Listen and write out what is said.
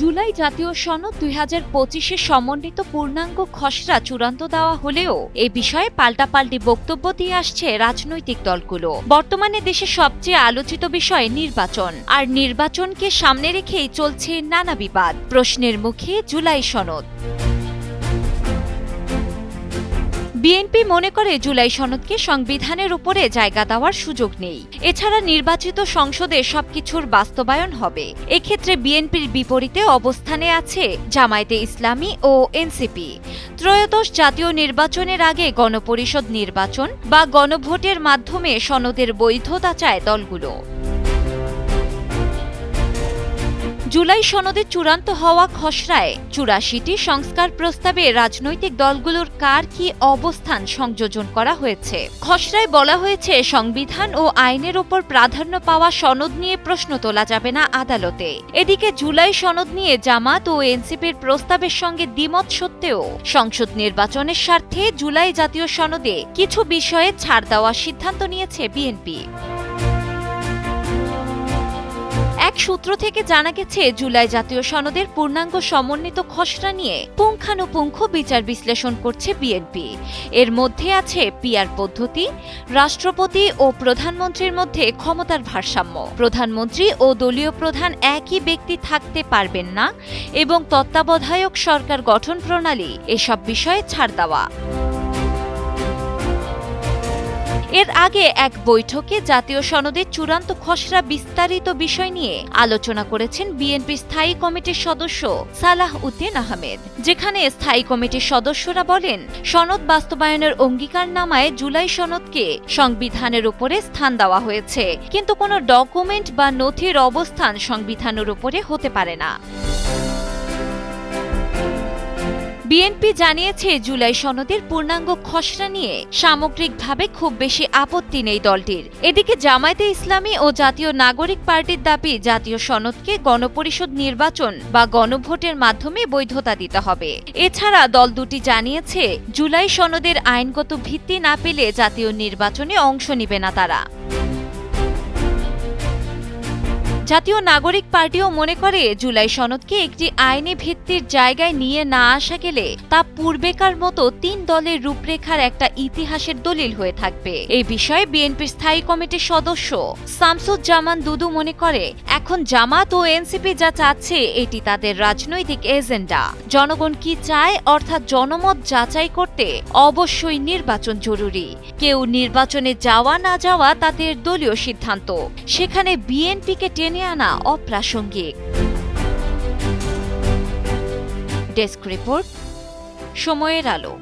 জুলাই জাতীয় সনদ দুই হাজার পঁচিশে সমন্বিত পূর্ণাঙ্গ খসড়া চূড়ান্ত দেওয়া হলেও এ বিষয়ে পাল্টাপাল্টি বক্তব্য দিয়ে আসছে রাজনৈতিক দলগুলো। বর্তমানে দেশে সবচেয়ে আলোচিত বিষয় নির্বাচন। আর নির্বাচনকে সামনে রেখেই চলছে নানা বিবাদ। প্রশ্নের মুখে জুলাই সনদ। বিএনপি মনে করে জুলাই সনদকে সংবিধানের উপরে জায়গা দেওয়ার সুযোগ নেই। এছাড়া নির্বাচিত সংসদে সবকিছুর বাস্তবায়ন হবে। এক্ষেত্রে বিএনপির বিপরীতে অবস্থানে আছে জামায়াতে ইসলামী ও এনসিপি। ত্রয়োদশ জাতীয় নির্বাচনের আগে গণপরিষদ নির্বাচন বা গণভোটের মাধ্যমে সনদের বৈধতা চায় দলগুলো। জুলাই সনদে চূড়ান্ত হওয়া খসড়ায় চুরাশিটি সংস্কার প্রস্তাবে রাজনৈতিক দলগুলোর কার কি অবস্থান সংযোজন করা হয়েছে? খসড়ায় বলা হয়েছে, সংবিধান ও আইনের ওপর প্রাধান্য পাওয়া সনদ নিয়ে প্রশ্ন তোলা যাবে না আদালতে। এদিকে জুলাই সনদ নিয়ে জামাত ও এনসিপির প্রস্তাবের সঙ্গে দ্বিমত সত্ত্বেও সংসদ নির্বাচনের স্বার্থে জুলাই জাতীয় সনদে কিছু বিষয়ে ছাড় দেওয়ার সিদ্ধান্ত নিয়েছে বিএনপি। এক সূত্র থেকে জানা গেছে, জুলাই জাতীয় সনদের পূর্ণাঙ্গ সমন্বিত খসড়া নিয়ে পুঙ্খানুপুঙ্খ বিচার বিশ্লেষণ করছে বিএনপি। এর মধ্যে আছে পিয়ার পদ্ধতি, রাষ্ট্রপতি ও প্রধানমন্ত্রীর মধ্যে ক্ষমতার ভারসাম্য। প্রধানমন্ত্রী ও দলীয় প্রধান একই ব্যক্তি থাকতে পারবেন না এবং তত্ত্বাবধায়ক সরকার গঠন প্রণালী, এসব বিষয়ে ছাড় দেওয়া। এর আগে এক বৈঠকে জাতীয় সনদের চূড়ান্ত খসড়া বিস্তারিত বিষয় নিয়ে আলোচনা করেছেন বিএনপি স্থায়ী কমিটির সদস্য সালাহ উদ্দিন আহমেদ, যেখানে স্থায়ী কমিটির সদস্যরা বলেন, সনদ বাস্তবায়নের অঙ্গীকারনামায় জুলাই সনদকে সংবিধানের উপরে স্থান দেওয়া হয়েছে, কিন্তু কোনো ডকুমেন্ট বা নথির অবস্থান সংবিধানের উপরে হতে পারে না। বিএনপি জানিয়েছে জুলাই সনদের পূর্ণাঙ্গ খসড়া নিয়ে সামগ্রিকভাবে খুব বেশি আপত্তি নেই দলটির। এদিকে জামায়াতে ইসলামী ও জাতীয় নাগরিক পার্টির দাবি, জাতীয় সনদকে গণপরিষদ নির্বাচন বা গণভোটের মাধ্যমে বৈধতা দিতে হবে। এছাড়া দল দুটি জানিয়েছে, জুলাই সনদের আইনগত ভিত্তি না পেলে জাতীয় নির্বাচনে অংশ নেবে না তারা। জাতীয় নাগরিক পার্টিও মনে করে, জুলাই সনদকে একটি আইনি ভিত্তির জায়গায় নিয়ে না আসা গেলে তা পূর্বেকার মতো তিন দলের রূপরেখার একটা ইতিহাসের দলিল হয়ে থাকবে। এই বিষয়ে বিএনপির স্থায়ী কমিটির সদস্য শামসুজ্জামান দুদু মনে করে, এখন জামাত ও এনসিপি যা চাচ্ছে, এটি তাদের রাজনৈতিক এজেন্ডা। জনগণ কি চায়, অর্থাৎ জনমত যাচাই করতে অবশ্যই নির্বাচন জরুরি। কেউ নির্বাচনে যাওয়া না যাওয়া তাদের দলীয় সিদ্ধান্ত। সেখানে বিএনপিকে আনা অপ্রাসঙ্গিক। ডেস্ক রিপোর্ট সময়ের আলো।